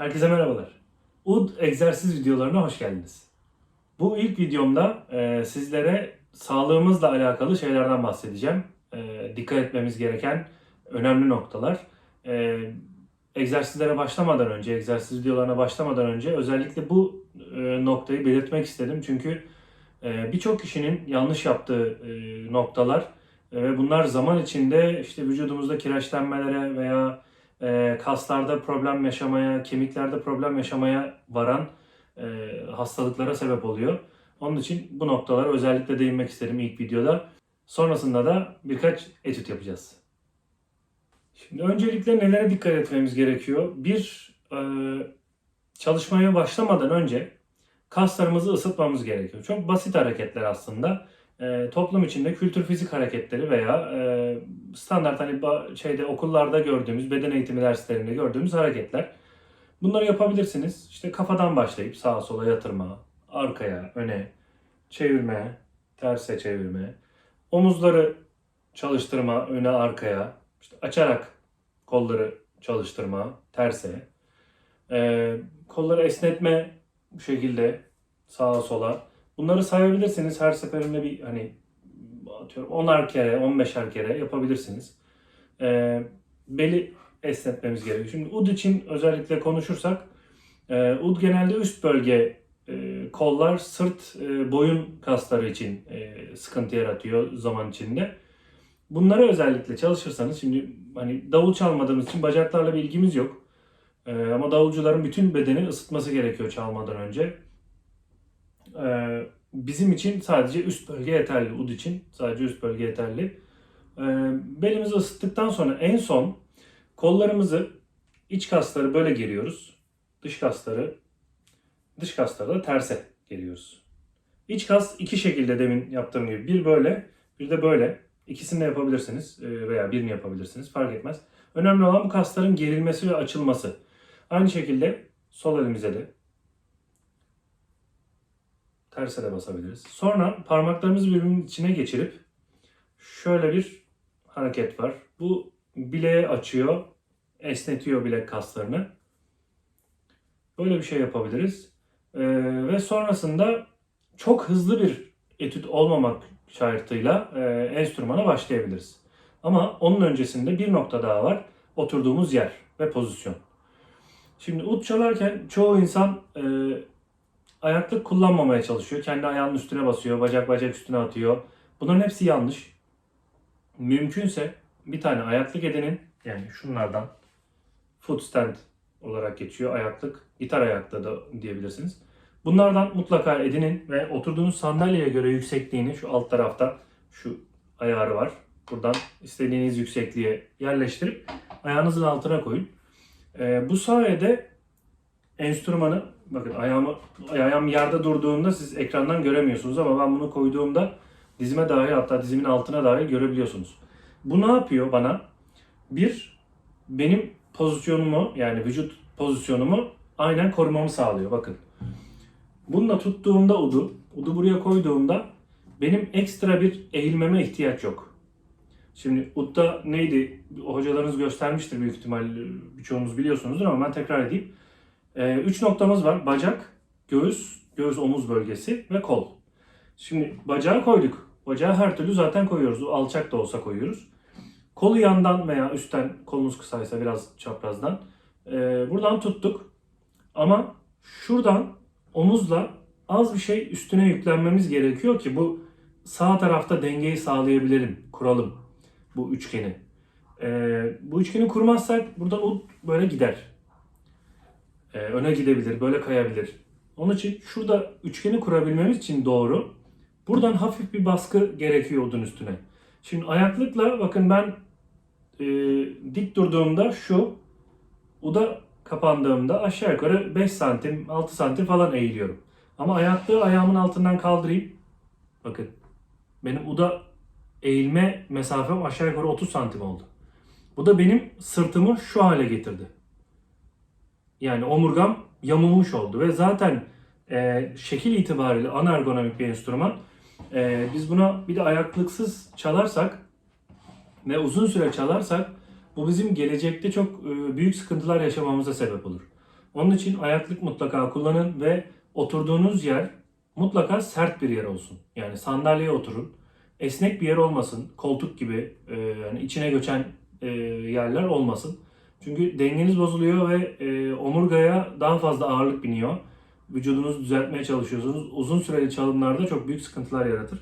Herkese merhabalar. UD egzersiz videolarına hoş geldiniz. Bu ilk videomda e, sizlere sağlığımızla alakalı şeylerden bahsedeceğim. E, dikkat etmemiz gereken önemli noktalar. E, egzersizlere başlamadan önce, egzersiz videolarına başlamadan önce özellikle bu e, noktayı belirtmek istedim. Çünkü e, birçok kişinin yanlış yaptığı e, noktalar ve bunlar zaman içinde işte vücudumuzda kireçlenmelere veya e, kaslarda problem yaşamaya, kemiklerde problem yaşamaya varan e, hastalıklara sebep oluyor. Onun için bu noktalara özellikle değinmek isterim ilk videoda. Sonrasında da birkaç etüt yapacağız. Şimdi öncelikle nelere dikkat etmemiz gerekiyor? Bir, e, çalışmaya başlamadan önce kaslarımızı ısıtmamız gerekiyor. Çok basit hareketler aslında. E, toplum içinde kültür fizik hareketleri veya e, standart hani şeyde okullarda gördüğümüz beden eğitimi derslerinde gördüğümüz hareketler. Bunları yapabilirsiniz. İşte kafadan başlayıp sağa sola yatırma, arkaya, öne, çevirme, terse çevirme, omuzları çalıştırma, öne arkaya, işte açarak kolları çalıştırma, terse, e, kolları esnetme bu şekilde sağa sola. Bunları sayabilirsiniz. Her seferinde bir hani atıyorum 10'ar kere, 15'er kere yapabilirsiniz. Ee, beli esnetmemiz gerekiyor. Şimdi UD için özellikle konuşursak e, UD genelde üst bölge e, kollar, sırt, e, boyun kasları için e, sıkıntı yaratıyor zaman içinde. Bunlara özellikle çalışırsanız şimdi hani davul çalmadığımız için bacaklarla bir ilgimiz yok. E, ama davulcuların bütün bedeni ısıtması gerekiyor çalmadan önce. Ee, bizim için sadece üst bölge yeterli. UD için sadece üst bölge yeterli. Ee, belimizi ısıttıktan sonra en son kollarımızı iç kasları böyle geriyoruz. Dış kasları dış kasları da terse geriyoruz. İç kas iki şekilde demin yaptığım gibi. Bir böyle, bir de böyle. İkisini de yapabilirsiniz ee, veya birini yapabilirsiniz. Fark etmez. Önemli olan bu kasların gerilmesi ve açılması. Aynı şekilde sol elimize de terse de basabiliriz. Sonra parmaklarımızı birbirinin içine geçirip şöyle bir hareket var. Bu bileği açıyor, esnetiyor bilek kaslarını. Böyle bir şey yapabiliriz. Ee, ve sonrasında çok hızlı bir etüt olmamak şartıyla e, enstrümana başlayabiliriz. Ama onun öncesinde bir nokta daha var. Oturduğumuz yer ve pozisyon. Şimdi ut çalarken çoğu insan e, ayaklık kullanmamaya çalışıyor. Kendi ayağının üstüne basıyor, bacak bacak üstüne atıyor. Bunların hepsi yanlış. Mümkünse bir tane ayaklık edinin, yani şunlardan foot stand olarak geçiyor ayaklık, gitar ayaklığı da diyebilirsiniz. Bunlardan mutlaka edinin ve oturduğunuz sandalyeye göre yüksekliğini şu alt tarafta şu ayarı var. Buradan istediğiniz yüksekliğe yerleştirip ayağınızın altına koyun. Ee, bu sayede enstrümanı bakın ayağımı ayağım yerde durduğunda siz ekrandan göremiyorsunuz ama ben bunu koyduğumda dizime dahil hatta dizimin altına dahil görebiliyorsunuz. Bu ne yapıyor bana? Bir, benim pozisyonumu yani vücut pozisyonumu aynen korumamı sağlıyor. Bakın. Bununla tuttuğumda udu, udu buraya koyduğumda benim ekstra bir eğilmeme ihtiyaç yok. Şimdi udda neydi? Hocalarınız göstermiştir büyük ihtimal birçoğunuz biliyorsunuzdur ama ben tekrar edeyim. Ee, üç noktamız var. Bacak, göğüs, göğüs omuz bölgesi ve kol. Şimdi bacağı koyduk. Bacağı her türlü zaten koyuyoruz. Alçak da olsa koyuyoruz. Kolu yandan veya üstten kolunuz kısaysa biraz çaprazdan. Ee, buradan tuttuk. Ama şuradan omuzla az bir şey üstüne yüklenmemiz gerekiyor ki bu sağ tarafta dengeyi sağlayabilelim, kuralım bu üçgeni. Ee, bu üçgeni kurmazsak buradan o böyle gider. Ee, öne gidebilir, böyle kayabilir. Onun için şurada üçgeni kurabilmemiz için doğru. Buradan hafif bir baskı gerekiyor odun üstüne. Şimdi ayaklıkla bakın ben e, dik durduğumda şu, uda kapandığımda aşağı yukarı 5 santim, 6 santim falan eğiliyorum. Ama ayaklığı ayağımın altından kaldırayım. Bakın benim uda eğilme mesafem aşağı yukarı 30 santim oldu. Bu da benim sırtımı şu hale getirdi. Yani omurgam yamulmuş oldu ve zaten e, şekil itibariyle anergonomik bir enstrüman. E, biz buna bir de ayaklıksız çalarsak ve uzun süre çalarsak bu bizim gelecekte çok e, büyük sıkıntılar yaşamamıza sebep olur. Onun için ayaklık mutlaka kullanın ve oturduğunuz yer mutlaka sert bir yer olsun. Yani sandalyeye oturun. Esnek bir yer olmasın. Koltuk gibi e, yani içine göçen e, yerler olmasın. Çünkü dengeniz bozuluyor ve e, omurgaya daha fazla ağırlık biniyor. Vücudunuzu düzeltmeye çalışıyorsunuz. Uzun süreli çalımlarda çok büyük sıkıntılar yaratır.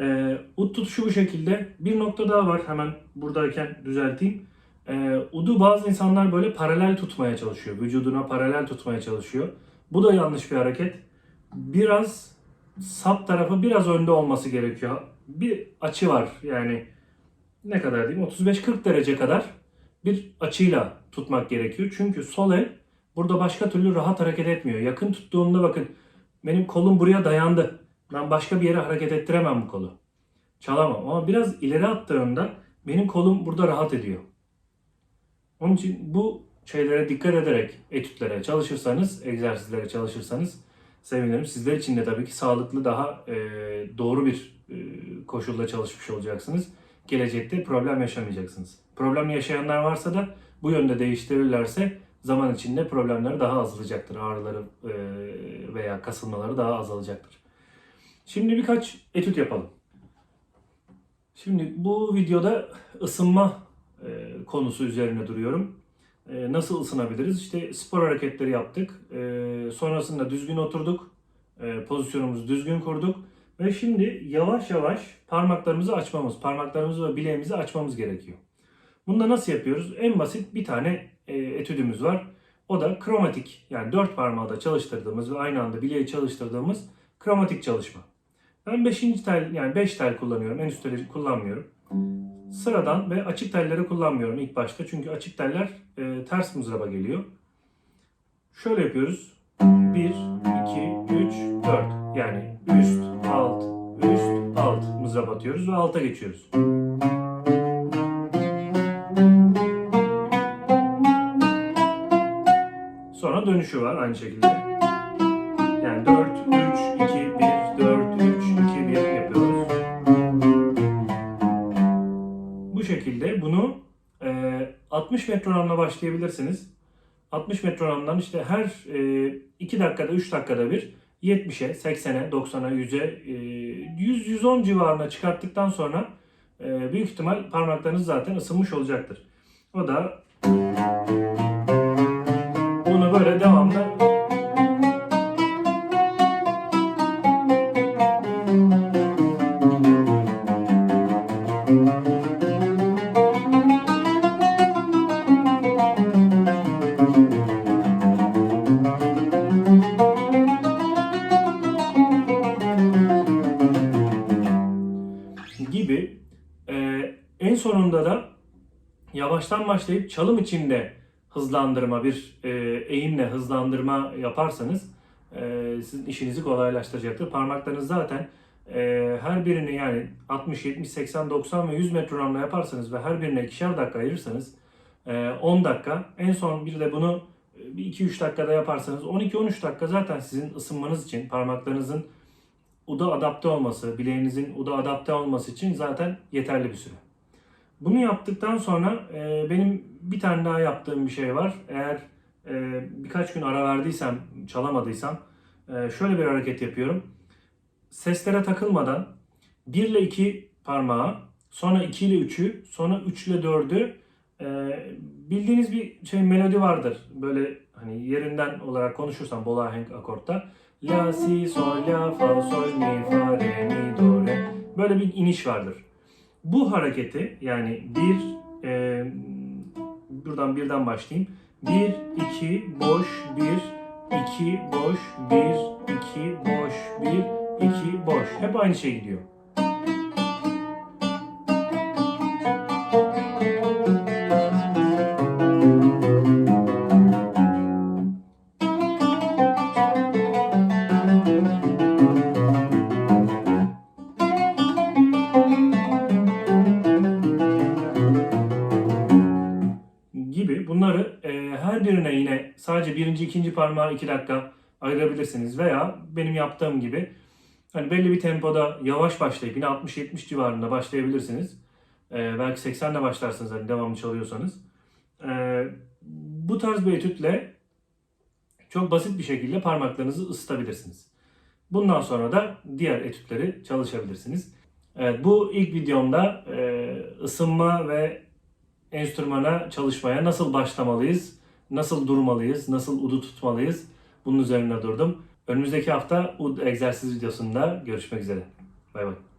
E, ud tutuşu bu şekilde. Bir nokta daha var. Hemen buradayken düzelteyim. E, udu bazı insanlar böyle paralel tutmaya çalışıyor. Vücuduna paralel tutmaya çalışıyor. Bu da yanlış bir hareket. Biraz sap tarafı biraz önde olması gerekiyor. Bir açı var yani ne kadar diyeyim 35-40 derece kadar bir açıyla tutmak gerekiyor. Çünkü sol el burada başka türlü rahat hareket etmiyor. Yakın tuttuğumda bakın benim kolum buraya dayandı. Ben başka bir yere hareket ettiremem bu kolu. Çalamam ama biraz ileri attığımda benim kolum burada rahat ediyor. Onun için bu şeylere dikkat ederek etütlere çalışırsanız, egzersizlere çalışırsanız sevinirim. Sizler için de tabii ki sağlıklı daha e, doğru bir e, koşulda çalışmış olacaksınız. Gelecekte problem yaşamayacaksınız. Problem yaşayanlar varsa da bu yönde değiştirirlerse zaman içinde problemleri daha azalacaktır. Ağrıları e, veya kasılmaları daha azalacaktır. Şimdi birkaç etüt yapalım. Şimdi bu videoda ısınma e, konusu üzerine duruyorum. E, nasıl ısınabiliriz? İşte spor hareketleri yaptık. Sonrasında düzgün oturduk. Pozisyonumuzu düzgün kurduk. Ve şimdi yavaş yavaş parmaklarımızı açmamız, parmaklarımızı ve bileğimizi açmamız gerekiyor. Bunu da nasıl yapıyoruz? En basit bir tane e, etüdümüz var. O da kromatik. Yani dört parmağı da çalıştırdığımız ve aynı anda bileği çalıştırdığımız kromatik çalışma. Ben 5. tel yani 5 tel kullanıyorum. En üst teli kullanmıyorum. Sıradan ve açık telleri kullanmıyorum ilk başta. Çünkü açık teller e, ters mızraba geliyor. Şöyle yapıyoruz. 1, 2, 3, 4. Yani üst, alt, üst, alt mızrap atıyoruz ve alta geçiyoruz. Sonra dönüşü var aynı şekilde. Yani 4, 3, 2, 1, 4, 3, 2, 1 yapıyoruz. Bu şekilde bunu e, 60 metronomla başlayabilirsiniz. 60 metronomdan işte her 2 dakikada 3 dakikada bir 70'e, 80'e, 90'a, 100'e, e, 100-110 civarına çıkarttıktan sonra e, büyük ihtimal parmaklarınız zaten ısınmış olacaktır. O da bunu böyle devamlı gibi e, en sonunda da yavaştan başlayıp çalım içinde hızlandırma bir e, eğimle hızlandırma yaparsanız e, sizin işinizi kolaylaştıracaktır. Parmaklarınız zaten e, her birini yani 60, 70, 80, 90 ve 100 metronomla yaparsanız ve her birine ikişer dakika ayırırsanız e, 10 dakika en son bir de bunu e, bir 2-3 dakikada yaparsanız 12-13 dakika zaten sizin ısınmanız için parmaklarınızın UD'a adapte olması, bileğinizin UD'a adapte olması için zaten yeterli bir süre. Bunu yaptıktan sonra e, benim bir tane daha yaptığım bir şey var. Eğer e, birkaç gün ara verdiysem, çalamadıysam e, şöyle bir hareket yapıyorum. Seslere takılmadan 1 ile 2 parmağı, sonra 2 ile 3'ü, sonra 3 ile 4'ü e, bildiğiniz bir şey melodi vardır. Böyle hani yerinden olarak konuşursam bol ahenk akortta. La, si, sol, la, fa, sol, mi, fa, re, mi, do, re. Böyle bir iniş vardır. Bu hareketi yani bir e, buradan birden başlayayım. Bir, iki, boş, bir, iki, boş, bir, iki, boş, bir, iki, boş. Hep aynı şey gidiyor. Her birine yine sadece birinci ikinci parmağı 2 dakika ayırabilirsiniz veya benim yaptığım gibi hani belli bir tempoda yavaş başlayıp yine 60-70 civarında başlayabilirsiniz. E, belki 80'le başlarsınız hani devamlı çalıyorsanız. E, bu tarz bir etütle çok basit bir şekilde parmaklarınızı ısıtabilirsiniz. Bundan sonra da diğer etütleri çalışabilirsiniz. Evet, bu ilk videomda e, ısınma ve enstrümana çalışmaya nasıl başlamalıyız, nasıl durmalıyız, nasıl udu tutmalıyız bunun üzerine durdum. Önümüzdeki hafta ud egzersiz videosunda görüşmek üzere. Bay bay.